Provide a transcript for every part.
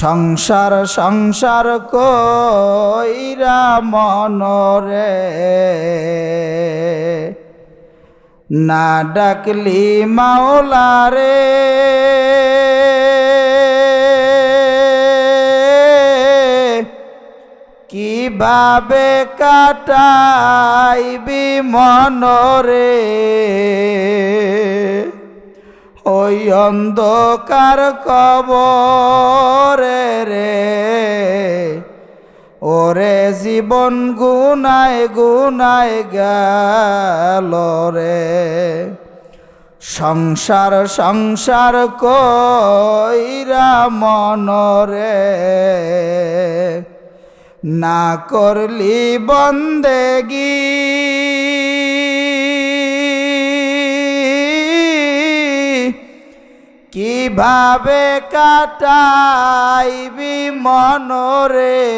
সংসার সংসার কইরা মনরে। না ডাকলি মাওলারে। কীভাবে কাটাইবি মনরে? ওই অন্ধকার কবরে রে। ওরে জীবন গুনায় গুনায় গেল রে। সংসার সংসার কইরা মনরে না করলি বন্দেগি কীভাবে কাটাইবি মনরে?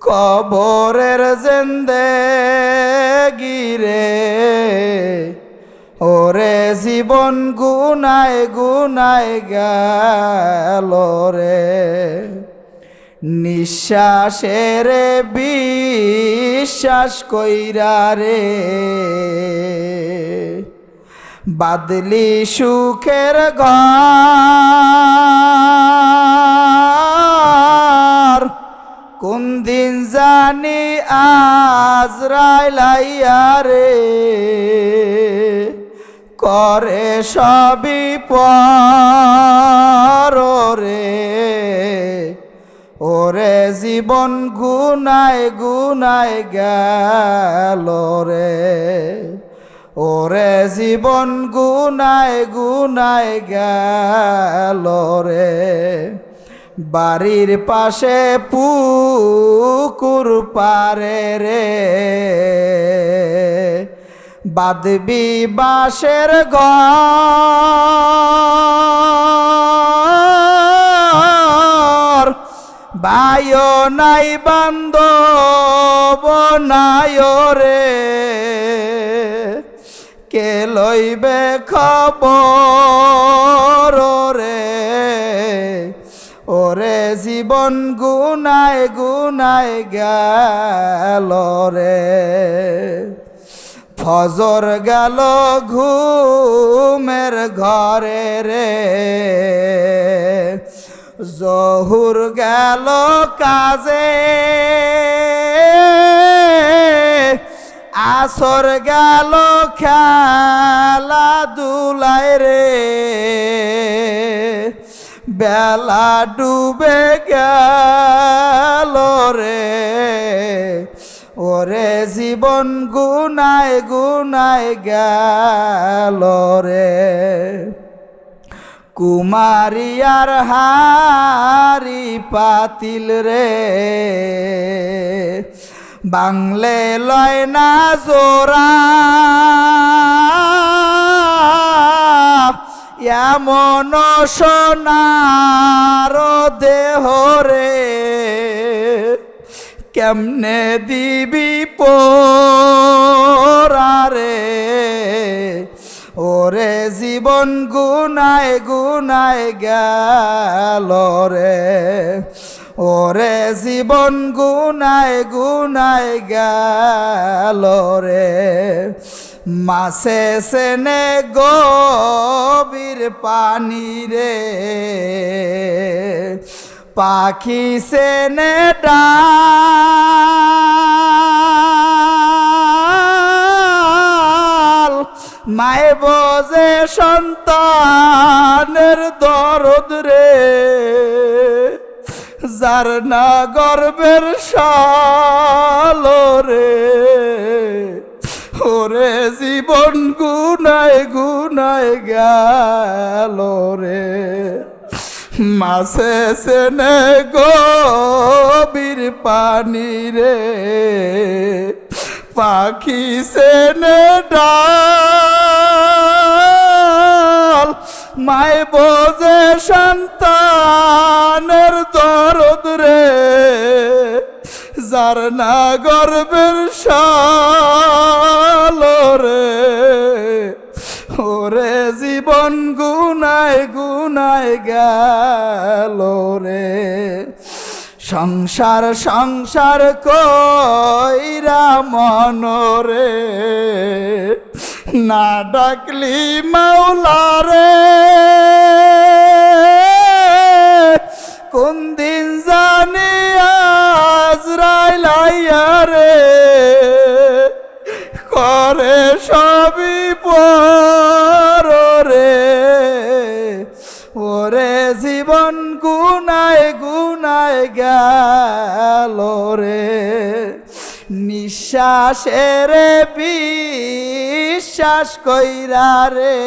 কবরের জেন্দে গিরে ওরে জীবন গুনায় গুনায় গেল রে। নিঃশ্বাসের বিশ্বাস কইরা রে। বাদলি সুখের ঘর। কোন দিন জানি আজ রাইলাইয়া রে। করে সবই পর ওরে জীবন গুনায় গুনায় গেল রে। ওরে জীবন গুনায় গুনায় গেল রে। বাড়ির পাশে পুকুর পারে রে। বাদবি বাঁশের ঘর। বায়ো নাই বান্ধব নাই রে। কে লইবে খবর রে? ওরে জীবন গুনায় গুনায় গেল রে। ফজর গেল ঘুমের ঘরে রে। জহুর গেল কাজে আসর গেল খেলা দুলাই রে। বেলা ডুবে গেল রে। ওরে জীবন গুনায় গুনায় গেল রে। কুমারিয়ার হারি পাতিল রে। বাংলে লয় না জোরা এমন সোনার দেহ রে, কেমনে দিবি পোরারে ওরে জীবন গুনায় গুনায় গেল রে। ওরে জীবন গুনায় গুনায় গেল রে। মাসে সেনে গভীর পানি রে। পাখি সেনে ডাল। মায়ে বোঝে সন্তানের দরদ রে। যার না গর্বের শাল রে। ওরে জীবন গুনায় গুনায় গেল রে। মাসে সেনে গভীর পানি রে। পাখি সেনে ডাল মায় বোঝে সন্তানের দরদ রে, যার না গর্বের রে। ওরে জীবন গুনায় গুনায় গেল রে। সংসার সংসার কইরা মনরে। না ডাকলি মাওলারে কোন দিন জানি আজরাইলাইয়া রে। করে সবই পর ওরে জীবন গুনায় গুনায় গেল রে। নিঃশ্বাসের বিশ্বাস কইরা রে।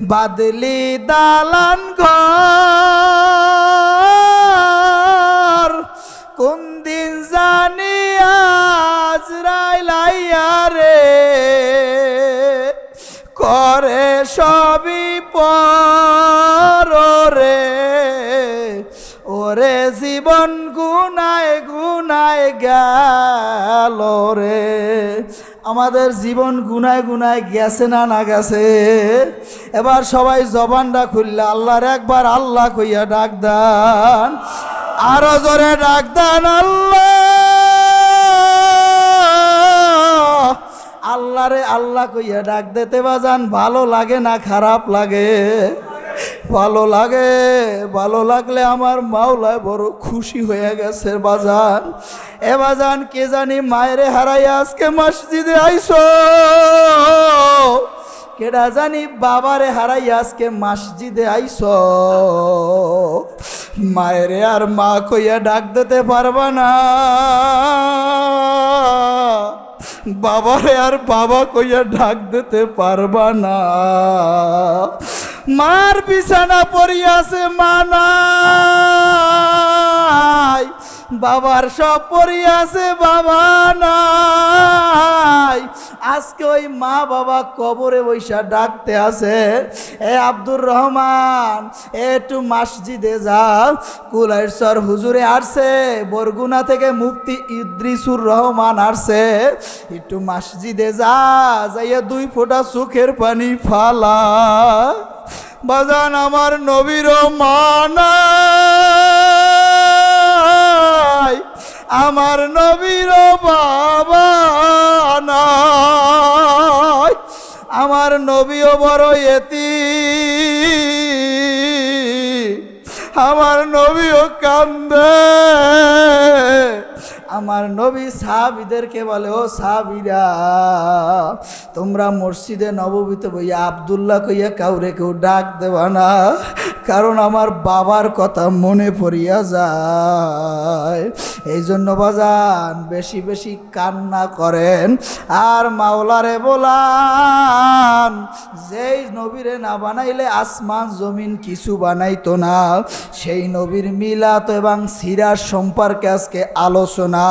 বাদলি দালান ঘর, কোন দিন জানি আজরাইলাইয়া রে। করে সবই পরে ওরে জীবন গুনায় গুনায় গেল রে। আমাদের জীবন গুনায় গুনায় গেছে না না গেছে? এবার সবাই জবানটা খুললে আল্লাহর একবার আল্লাহ কইয়া ডাক দান। আরও জোরে ডাক দান আল্লাহ। আল্লাহ কইয়া ডাক দিতে বাজান, ভালো লাগে না, খারাপ লাগে। ভালো লাগে, ভালো লাগলে আমার মাওলায় বড় খুশি হয়ে গেছে বাজান। এ বাজান, কে জানি মায়েরে হারাই আজকে মসজিদে আইসো। কেডা জানি বাবারে হারাই আজকে মসজিদে আইস। মায়েরে আর মা কইয়া ডাক দিতে পারবা না। বাবারে আর বাবা কইয়া ঢাক দিতে পারবা না। মার বিছানা পড়িয়াছে মানাই বাবার সব পড়িয়াছে বাবা নাই। আজকে ওই মা বাবা কবরে বৈশা ডাকতে আছে, এ আব্দুর রহমান একটু মসজিদে যাও। কুলাইশ্বর হুজুরে আসছে, বরগুনা থেকে মুফতি ইদ্রিসুর রহমান আসছে, একটু মসজিদে যা, যাইয়া দুই ফোঁটা চোখের পানি ফালা। বাজান আমার নবীর মানাই আমার নবীর বাবা নাই। আমার নবীও বড় এতি আমার নবীও কান্দে। আমার নবী সাহাবিদেরকে বলে, ও সাহাবিরা, তোমরা মসজিদে নববীতে বইয়া আবদুল্লাহ কইয়া কাউরে কেউ ডাক দেবা না, কারণ আমার বাবার কথা মনে পড়িয়া যায়। এই জন্য বাজান, বেশি বেশি কান্না করেন আর মাওলারে বলান, যেই নবীরে না বানাইলে আসমান জমিন কিছু বানাইতো না। সেই নবীর মিলাত এবং সিরার সম্পর্কে আজকে আলোচনা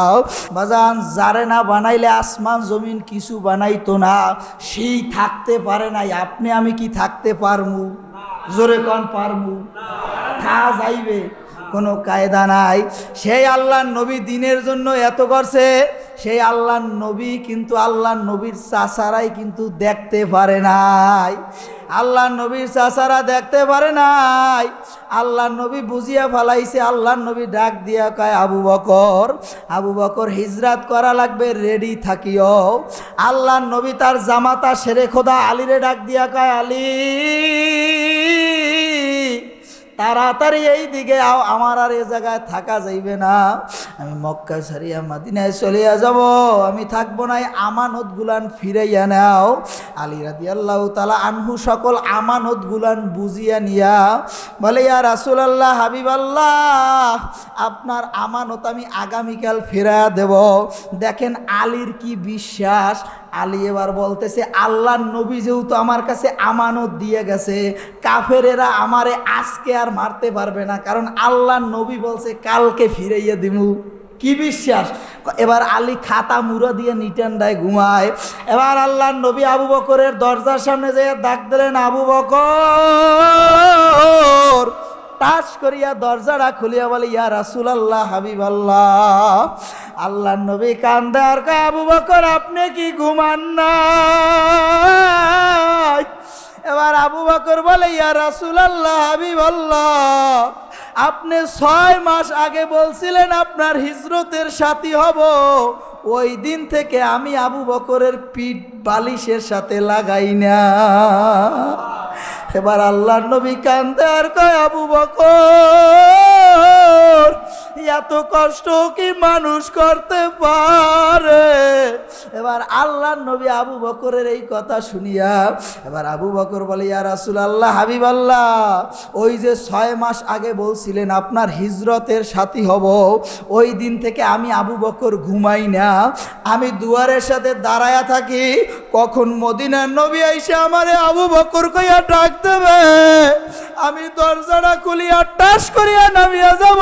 বাজান, যারে না বানাইলে আসমান, জমিন কিছু বানাইতো না। সেই থাকতে পারে নাই। আপনি, আমি কি থাকতে পারমু? জোরে কন, পারমু? থা যাইবে। কোনো কায়দা নাই। সেই আল্লাহ নবী দিনের জন্য এত করছে, সেই আল্লাহ নবী কিন্তু আল্লাহ নবীর চাষারাই কিন্তু দেখতে পারে নাই। আল্লাহ নবীর চাষারা দেখতে পারে নাই। আল্লাহ নবী বুঝিয়া ফালাইছে আল্লাহ নবী ডাক দিয়া কয়, আবু বকর আবু বকর, হিজরাত করা লাগবে রেডি থাকিও। আল্লাহ নবী তার জামাতা সেরে খোদা আলীরে ডাক দিয়া কয়, আলী তাড়াতাড়ি এই দিকে আমার আর এ জায়গায় থাকা যাইবে না। আমি মক্কা সারিয়া মাদিনায় চলিয়া যাব, আমি থাকব না আমানত গুলান ফিরাইয়া নাও। আলী রাদি আল্লাহ তালা আনহু সকল আমানত গুলান বুঝিয়া নিয়া বলে, ইয়া রাসুল আল্লাহ হাবিব আল্লাহ আপনার আমানত আমি আগামীকাল ফেরা দেব। দেখেন আলীর কি বিশ্বাস আলী এবার বলতেছে আল্লাহ নবী যেহেতু আমার কাছে আমানত দিয়ে গেছে, কাফেরেরা আমারে আজকে আর মারতে পারবে না। কারণ আল্লাহ নবী বলছে, কালকে ফিরাইয়া দিমু। কি বিশ্বাস? এবার আলী খাতা মুড়া দিয়ে নিটান্ডায় ঘুমায়। এবার আল্লাহ নবী আবু বকরের দরজার সামনে যেয়ে ডাক দিলেন, আবু বকর টাচ করিয়া দরজাটা খুলিয়া বলে ইয়া রাসুল আল্লাহ হাবিব আল্লাহ আল্লাহ নবী কান্দে আর কয়, আবু বকর আপনি কি ঘুমান না এবার আবু বকর বলে ইয়া রাসূলুল্লাহ হাবিবাল্লাহ আপনি ছয় মাস আগে বলছিলেন আপনার হিজরতের সাথী হব। ওই দিন থেকে আমি আবু বকরের পিঠ বালিশের সাথে লাগাই না। এবার আল্লাহ নবী কান্দে আর কয় আবু বকর! এত কষ্ট কি মানুষ করতে পারে? এবার আল্লাহর নবী আবু বকরের এই কথা শুনিয়া, এবার আবু বকর বলে, ইয়া রাসুল আল্লাহ হাবিব আল্লাহ ওই যে ছয় মাস আগে বলছিলেন আপনার হিজরতের সাথী হব, ওই দিন থেকে আমি আবু বকর ঘুমাই না, আমি দুয়ারের সাথে দাঁড়ায়া থাকি, কখন মদিনার নবী আইসে আমারে আবু বকর কইয়া ডাক দেবে? আমি দরজাটা খুলিয়া টাস করিয়া নামিয়া যাব।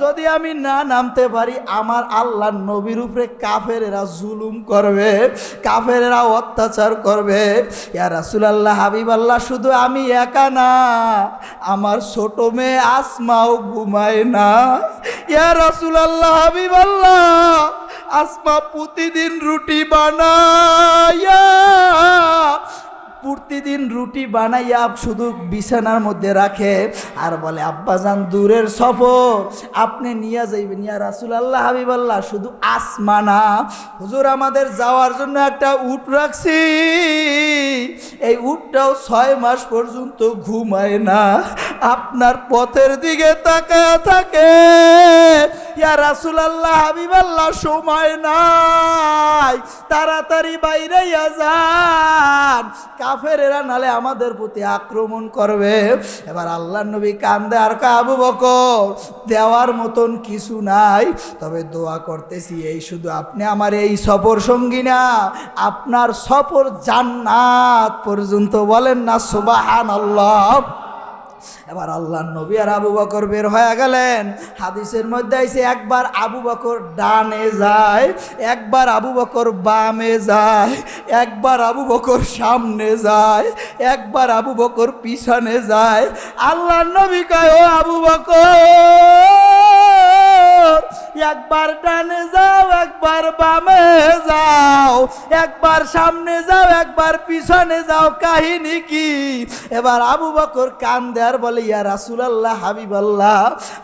যদি আমি না নামতে পারি, আমার আল্লাহ নবীর উপরে কাফেরেরা জুলুম করবে, কাফেরেরা অত্যাচার করবে। ইয়া রাসুলাল্লাহ হাবিব আল্লাহ শুধু আমি একা না, আমার ছোট মেয়ে আসমাও ঘুমায় না। ইয়া রাসুলাল্লাহ হাবিব আল্লাহ আসমা প্রতিদিন রুটি বানায়া প্রতিদিন রুটি বানাইয়া শুধু বিছানার মধ্যে রাখে আর বলে, আব্বাজান, দূরের সফর। আপনি নিয়ে যাইবেন। ইয়া রাসুল আল্লাহ হাবিব আল্লাহ শুধু আসমানা। হুজুর, আমাদের যাওয়ার জন্য একটা উট রাখছি। এই উটটাও ছয় মাস পর্যন্ত ঘুমায় না। আপনার পথের দিকে তাকায় থাকে। ইয়া রাসুল আল্লাহ হাবিব আল্লাহ সময় নাই। তাড়াতাড়ি বাইরে যান। কাফেরেরা নালে আমাদের প্রতি আক্রমণ করবে। এবার আল্লাহ নবী কান্দে আর কাবু বক দেওয়ার মতন কিছু নাই। তবে দোয়া করতেছি, এই শুধু আপনি আমার এই সফর সঙ্গী না, আপনার সফর জান্নাত পর্যন্ত বলেন না সুবাহান আল্লাহ এবার আল্লাহ নবী আর আবু বকর বের হয়ে গেলেন। হাদিসের মধ্যে আইসে একবার আবু বকর ডানে যায়, একবার আবু বকর বামে যায়, একবার আবু বকর সামনে যায়, একবার আবু বকর পিছনে যায়। আল্লাহ নবী কয়, ও আবু বকর, একবার ডানে যাও, একবার বামে যাও, একবার সামনে যাও, একবার পিছনে যাও, কাহিনী কি? এবার আবু বকর কান দেয়ার বলে, ইয়া রাসুলাল্লাহ হাবিব আল্লাহ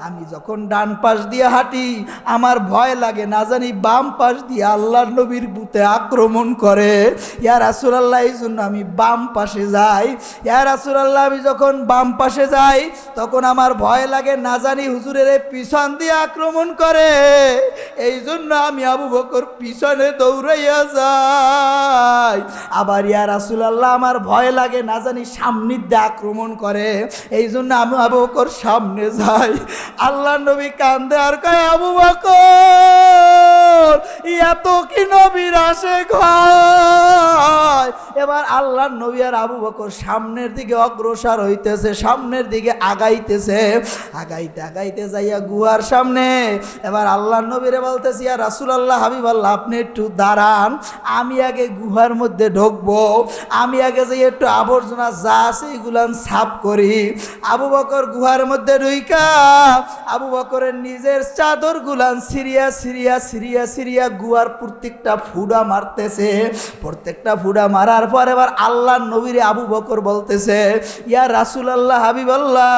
আমি যখন ডান পাশ দিয়ে হাঁটি, আমার ভয় লাগে না জানি বাম পাশ দিয়ে আল্লাহর নবীর বুতে আক্রমণ করে। ইয়া রাসুল আল্লাহ এই জন্য আমি বাম পাশে যাই। ইয়া রাসুল আল্লাহ আমি যখন বাম পাশে যাই, তখন আমার ভয় লাগে না জানি হুজুরের পিছন দিয়ে আক্রমণ করে। এই জন্য আমি আবু বকর পিছনে দৌড়াইয়া যাই। আবার ইয়া রাসুল আল্লাহ আমার ভয় লাগে না জানি সামনের দিয়ে আক্রমণ করে। এই জন্য আমি আবু বকর সামনে যাই। আল্লাহ নবী কান্দে আর কয়, আবু বকর, এত কি নবীর আসে ঘর এবার আল্লাহ নবী আর আবু বকর সামনের দিকে অগ্রসর হইতেছে, সামনের দিকে আগাইতেছে। আগাইতে আগাইতে যাইয়া গুহার সামনে। এবার আল্লাহ নবীরে বলতেছি আর রাসুল আল্লাহ হাবিব আল্লাহ আপনি একটু দাঁড়ান। আমি আগে গুহার মধ্যে ঢুকবো। আমি আগে যাই একটু আবর্জনা যা আছে এগুলান সাফ করি। আবু বকর গুহার মধ্যে ঢুইকা, আবু বকরের নিজের চাদর গুলান সিরিয়া সিরিয়া সিরিয়া সিরিয়া গুয়ার প্রত্যেকটা ফুডা মারতেছে। প্রত্যেকটা ফুডা মারার পর এবার আল্লাহ নবীরে আবু বকর বলতেছে, ইয়া রাসুল আল্লাহ হাবিব আল্লাহ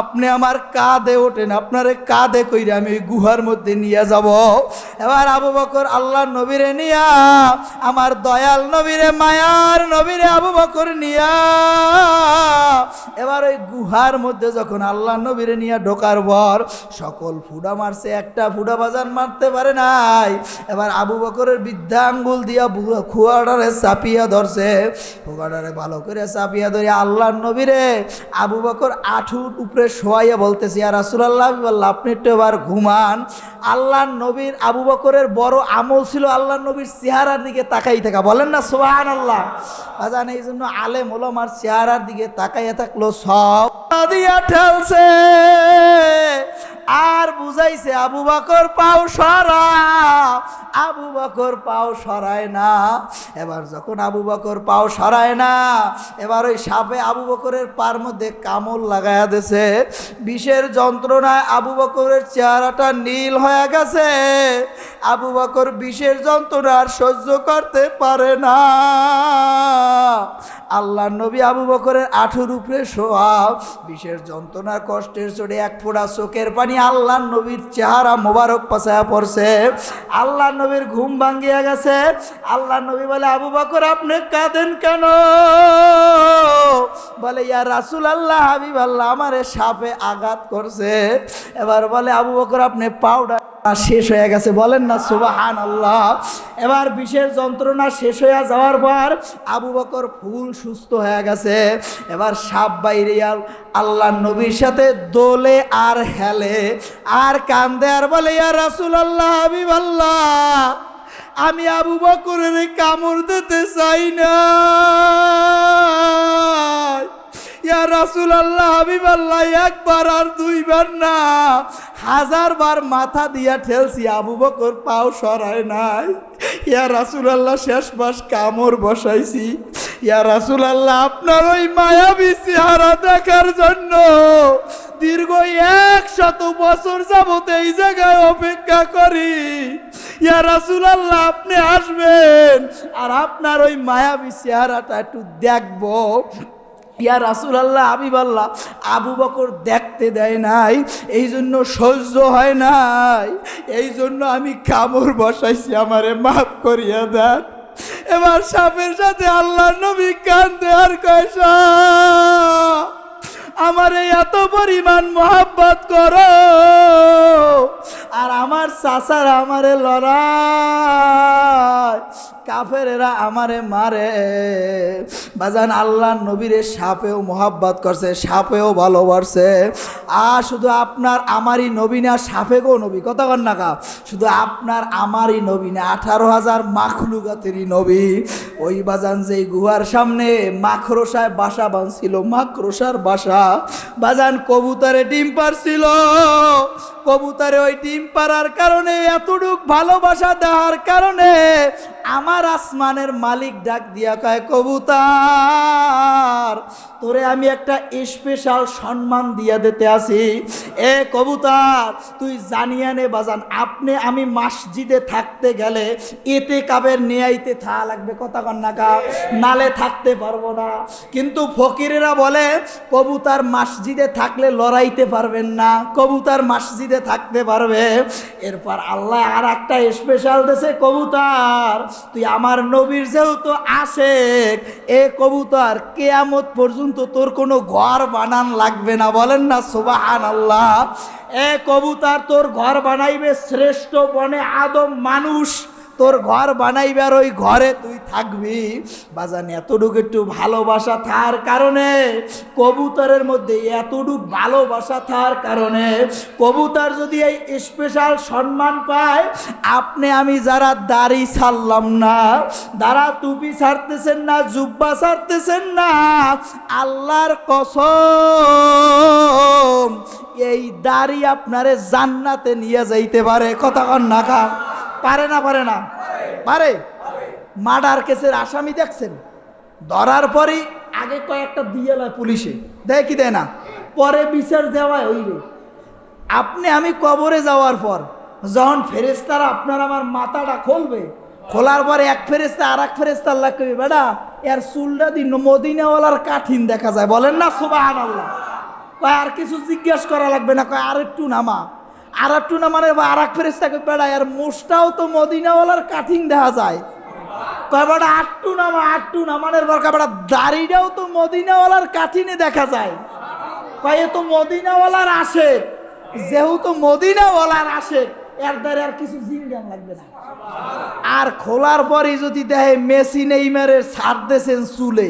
আপনি আমার কাঁধে ওঠেন, আপনারে কাঁধে কইরে আমি ওই গুহার মধ্যে নিয়ে যাব। এবার আবু বকর আল্লাহ নবীরে নিয়া, আমার দয়াল নবীরে, মায়ার নবীরে আবু বকর নিয়া, এবার ওই গুহার মধ্যে যখন আল্লাহ নবীরে নিয়ে ঢোকার পর সকল ফুডা মারছে, একটা ফুডা বাজান মারতে পারে নাই। এবার আবু বকরের বৃদ্ধা আঙ্গুল দিয়া খুয়াডারে চাপিয়া ধরছে। খুয়াডারে ভালো করে চাপিয়া ধরে আল্লাহ নবীরে আবু বকর আঠুর উপরে শোয়াইয়া বলতেছি আর রাসুলাল্লাহ বললাম, আপনি একটু এবার ঘুমান। আল্লাহ নবীর, আবু বকরের বড় আমল ছিল আল্লাহ নবীর চেহারার দিকে তাকাই থাকা। বলেন না সোহান আল্লাহ বাজান এই জন্য আলেম ওলমার চেহারার দিকে তাকাইয়া থাকল সব। ঠেলছে। আর বুঝাইছে, আবু বকর পাও সরা আবু বকর পাও সরায় না। এবার যখন আবু বকর পাও সরায় না, এবার ওই সাপে আবু বকরের পার মধ্যে কামড় লাগায়া দিছে। বিষের যন্ত্রণায় আবু বকরের চেহারাটা নীল হয়ে গেছে। আবু বকর বিষের যন্ত্রণা আর সহ্য করতে পারে না। আল্লাহ নবী আবু বকরের আঠুর উপরে শোয়া বিশেষ যন্ত্রণা, কষ্টের চড়ে এক ফোঁটা চোখের পানি আল্লাহ নবীর চেহারা মোবারক পাশায়া পড়ছে। আল্লাহ নবীর ঘুম ভাঙ্গিয়া গেছে। আল্লাহ নবী বলে, আবু বকর, আপনি কাঁদেন কেন? বলে, ইয়া রাসুল আল্লাহ হাবিব আল্লাহ আমারে সাপে আঘাত করছে। এবার বলে, আবু বকর, আপনি পাউডার শেষ হয়ে গেছে। বলেন না সুবাহান আল্লাহ এবার বিশেষ যন্ত্রণা শেষ হয়ে যাওয়ার পর আবু বকর ফুল সুস্থ হয়ে গেছে। এবার সাপ বাইরে আল- আল্লাহ নবীর সাথে দোলে আর হেলে। আর কান্দে আর বলে, ইয়া রাসুল আল্লাহ হাবিব আল্লাহ আমি আবু বকরের কামড় দিতে চাই না। ইয়া রাসুল আল্লাহ একবার আর দুইবার না। হাজার বার মাথা ঠেলছি, আবু পাও সরায় নাই। ইয়া রাসুল আল্লাহ শেষ বসাইছি। ইয়া রাসুল আল্লাহ আপনার ওই মায়াবী চেহারা দেখার জন্য দীর্ঘ একশত বছর যাবত এই জায়গায় অপেক্ষা করি। ইয়া রাসুল আল্লাহ আপনি আসবেন, আর আপনার ওই মায়াবী চেহারাটা একটু দেখব। ইয়া রাসুল আল্লাহ আবিব আল্লাহ, আবু বকর দেখতে দেয় নাই এই জন্য সহ্য হয় নাই এই জন্য আমি কামড় বসাইছি, আমারে মাফ করিয়া দেন। এবার সাপের সাথে আল্লাহ নবী কান্দে আর কয়সা আমারে এত পরিমাণ মোহাব্বত করো, আর আমার চাচার আমারে লড়াই কাফেরেরা আমারে মারে। বাজান আল্লাহ নবীরে সাপেও মোহাব্বত করছে, সাপেও ভালোবাসছে। আর শুধু আপনার আমারই নবী না, সাপেকেও নবী, কথা কন না শুধু আপনার আমারই নবী না, আঠারো হাজার মাখলুগাতেরই নবী। ওই বাজান যেই গুহার সামনে মাখরসায় বাসা বাঁধছিল মাখরসার বাসা। বাজান কবুতরে ডিম পারছিল। কবুতরে ওই ডিম পারার কারণে, এতটুক ভালোবাসা দেওয়ার কারণে আমার আসমানের মালিক ডাক দিয়া কয়, কবুতার, তোরে আমি একটা স্পেশাল সম্মান দিয়া দিতে আসি। এ কবুতার, তুই জানিয়া নে বাজান, আপনি আমি মসজিদে থাকতে গেলে এতে কাবের নিয়াইতে থা লাগবে, কথা কন্যাকা নালে থাকতে পারব না। কিন্তু ফকিরেরা বলে, কবুতার মসজিদে থাকলে লড়াইতে পারবেন না, কবুতার মসজিদে থাকতে পারবে। এরপর আল্লাহ আর একটা স্পেশাল দেশে কবুতার তুই আমার নবীর যেহেতু আসে এ কবুতর কেয়ামত পর্যন্ত তোর কোনো ঘর বানান লাগবে না। বলেন না সুবাহান আল্লাহ এ কবুতর তোর ঘর বানাইবে শ্রেষ্ঠ বনে আদম মানুষ। তোর ঘর বানাইবার ওই ঘরে তুই থাকবি। বাজান, এতটুক একটু ভালোবাসা থার কারণে, কবুতরের মধ্যে এতটুক ভালোবাসা থার কারণে, কবুতর যদি এই স্পেশাল সম্মান পায়, আপনি আমি যারা দাড়ি ছাড়লাম না, যারা টুপি ছাড়তেছেন না, জুব্বা ছাড়তেছেন না, আল্লাহর কসম, এই দাড়ি আপনারে জান্নাতে নিয়ে যাইতে পারে। কথা কন না খা পারে না পারে না? পারে। মার্ডার কেসের আসামি দেখছেন? ধরার পরেই আগে কয়েকটা দিয়ে লয় পুলিশে। দেয় কি দেয় না? পরে বিচার দেওয়ায় হইবে। আপনি আমি কবরে যাওয়ার পর যখন ফেরেস্তারা আপনার আমার মাথাটা খুলবে, খোলার পরে এক ফেরেস্তা আর এক ফেরেস্তা আল্লাহ কবি বেটা, এর চুলটা দিন মদিনাওয়ালার কাঠিন দেখা যায়। বলেন না সুবাহান আল্লাহ আর কিছু জিজ্ঞেস করা লাগবে না? কয় আর একটু নামা। আর একটু নামারে বা আর এক ফেরেস্তা কই বেড়া এর মোষটাও তো মদিনাওয়ালার কাঠিন দেখা যায়। কয় বেটা আটটু নামা আটটু নামানের বরকা বেটা, দাড়িটাও তো মদিনাওয়ালার কাঠিনে দেখা যায়। কয় তো মদিনাওয়ালার আসে, যেহেতু মদিনাওয়ালার আসে, এর দ্বারা আর কিছু জিঙ্গান লাগবে না। আর খোলার পরে যদি দেখে মেসি নেইমারের ছাড় দেছেন চুলে,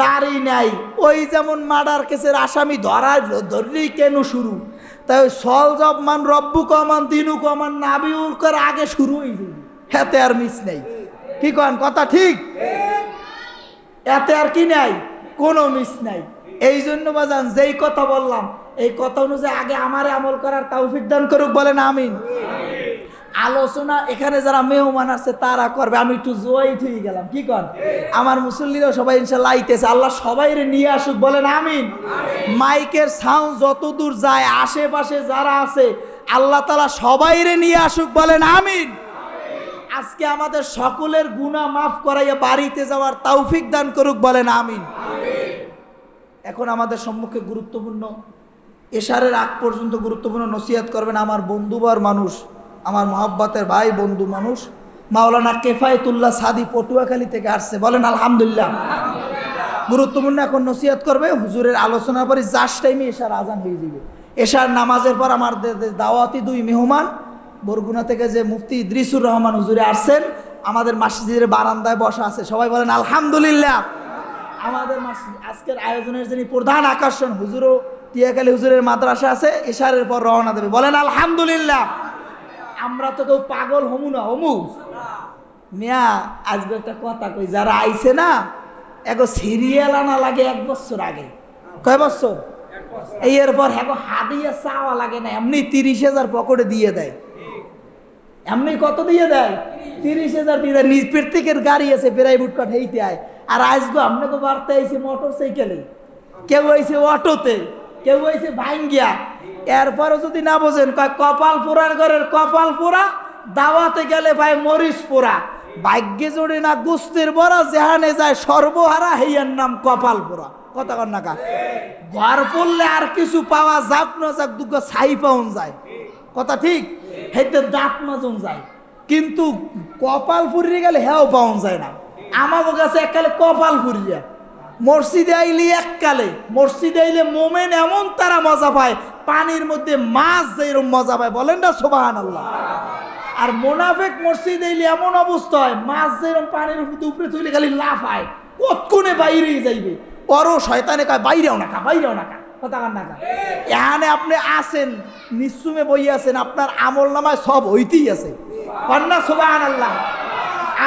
দাড়ি নাই, ওই যেমন মার্ডার কেসের আসামি ধরা ধরলেই কেন শুরু? তাই সল জব মান রব্বু কমান, দিনু কমান নাবিউল করে আগে শুরু হয়ে হাতে আর মিস নেই। কি কন, কথা ঠিক? এতে আর কি নাই? কোনো মিস নাই। এই জন্য বাজান, যেই কথা বললাম, এই কথা অনুযায়ী আগে আমারে আমল করার তাও দান করুক, বলেন আমিন। আলোচনা এখানে যারা মেহমান আছে তারা করবে। আমি একটু জোয়াই থুই গেলাম। কি কর আমার মুসল্লিরাও সবাই ইনশাল্লাহ আইতেছে। আল্লাহ সবাই নিয়ে আসুক বলেন আমিন। মাইকের সাউন্ড যত দূর যায় আশেপাশে যারা আছে আল্লাহ তালা সবাই নিয়ে আসুক বলেন আমিন। আজকে আমাদের সকলের গুনাহ মাফ করাইয়া বাড়িতে যাওয়ার তৌফিক দান করুক বলেন আমিন। এখন আমাদের সম্মুখে গুরুত্বপূর্ণ এশারের আগ পর্যন্ত গুরুত্বপূর্ণ নসিহত করবেন আমার বন্ধুবার মানুষ। আমার মহাব্বতের ভাই, বন্ধু মানুষ। মাওলানা কেফায়তুল্লাহ সাদি পটুয়াখালী থেকে আসছে। বলেন, আলহামদুলিল্লাহ। গুরুত্বপূর্ণ এখন নসিহত করবে, হুজুরের আলোচনার পরে জাস্ট টাইমে এশার আজান হয়ে যাবে। এশার নামাজের পর আমার দাওয়াতি দুই মেহমান, বরগুনা থেকে যে মুফতি ইদ্রিসুর রহমান হুজুরে আসছেন, আমাদের মসজিদের বারান্দায় বসা আছে। সবাই বলেন, আলহামদুলিল্লাহ। আমাদের আজকের আয়োজনের যিনি প্রধান আকর্ষণ, হুজুরও টিয়াখালী হুজুরের মাদ্রাসা আছে, এশারের পর রওনা দেবে। বলেন, আলহামদুলিল্লাহ। আমরা তো কেউ পাগল হমু না, হমু। মিয়া, আজকে একটা কথা কই, যারা আইছে না, এগো সিরিয়াল আনা লাগে এক বছর আগে। কয় বছর? এই এরপর হ্যাঁ হাদিয়া চাওয়া লাগে না, এমনি তিরিশ হাজার পকেটে দিয়ে দেয়। এমনি কত দিয়ে দেয়? তিরিশ হাজার দিয়ে দেয়। নিজ প্রত্যেকের গাড়ি আছে প্রাইভেট কাট হেইতে আয়। আর আজগো আপনাকে বার্তা আইছে মোটর সাইকেলে কেউ আইছে অটোতে, কেউ আইছে ভাঙ্গিয়া। এরপরও যদি না বোঝেন কপাল পোড়ার ঘরের কপাল পোড়া দাওয়াতে গেলে ভাই মরিচ পোড়া ভাগ্যে জোড়ে না গুস্তির বড়া, যেহানে যায় সর্বহারা হেয়ার নাম কপাল পোড়া কথা কর না ঘর পড়লে আর কিছু পাওয়া যাক না যাক দুটো ছাই পাউন যায়। কথা ঠিক? হেতে দাঁত মাজুন যায়। কিন্তু কপাল ফুরিয়ে গেলে হেও পাওয়া যায় না। আমার কাছে এককালে কপাল ফুরিয়া। মসজিদে আইলে এককালে। মসজিদে আইলে মোমেন এমন তারা মজা পায় পানির মধ্যে মাছ যেরকম মজা পায়, বলেন না সোবাহান আল্লাহ আর মোনাফেক মসজিদে এলে এমন অবস্থা হয়, মাছ যেরকম পানির উপরে উপরে তুলে খালি লাফায় কতক্ষণে বাইরেই যাইবে? বড় শয়তানে কয়, বাইরেও না কা বাইরেও না কা কথা না কা এখানে আপনি আসেন নিশ্চুমে বই আছেন, আপনার আমল নামায় সব হইতেই আছে। কন্যা সোবাহান আল্লাহ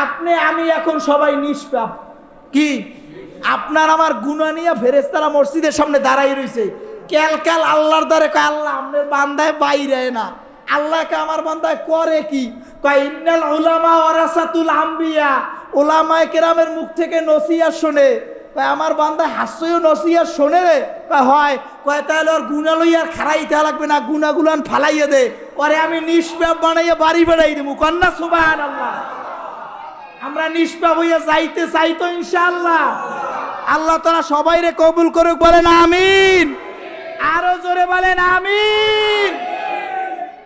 আপনি, আমি এখন সবাই নিষ্পাপ। কি? আপনার আমার গুণা নিয়ে ফেরেস্তারা মসজিদের সামনে দাঁড়াই রইছে। ক্যাল ক্যাল আল্লাহর দ্বারে কয়, আল্লাহ, আপনার বান্দায় বাইরে না। আল্লাহকে আমার বান্দায় করে কি? কয়, ইন্নাল উলামা ওয়ারাসাতুল আম্বিয়া। ওলামায়ে কেরামের মুখ থেকে নসিয়া শোনে। কয়, আমার বান্দায় হাস্যও নসিয়া শোনে রে। কয়, হয়। কয়, তাহলে ওর গুণা লইয়ার খারাইতে লাগবে না। গুণাগুলান ফালাইয়া দে। ওরে আমি নিষ্পাপ বানাইয়ে বাড়ি বেড়াই দেবো কন্যা সুবাহান আল্লাহ আমরা নিষ্পাপ হইয়া যাইতে চাই তো ইনশাআল্লাহ। আল্লাহ তারা সবাই রে কবুল করুক, বলেন আমিন। আরও জোরে বলেন আমিন।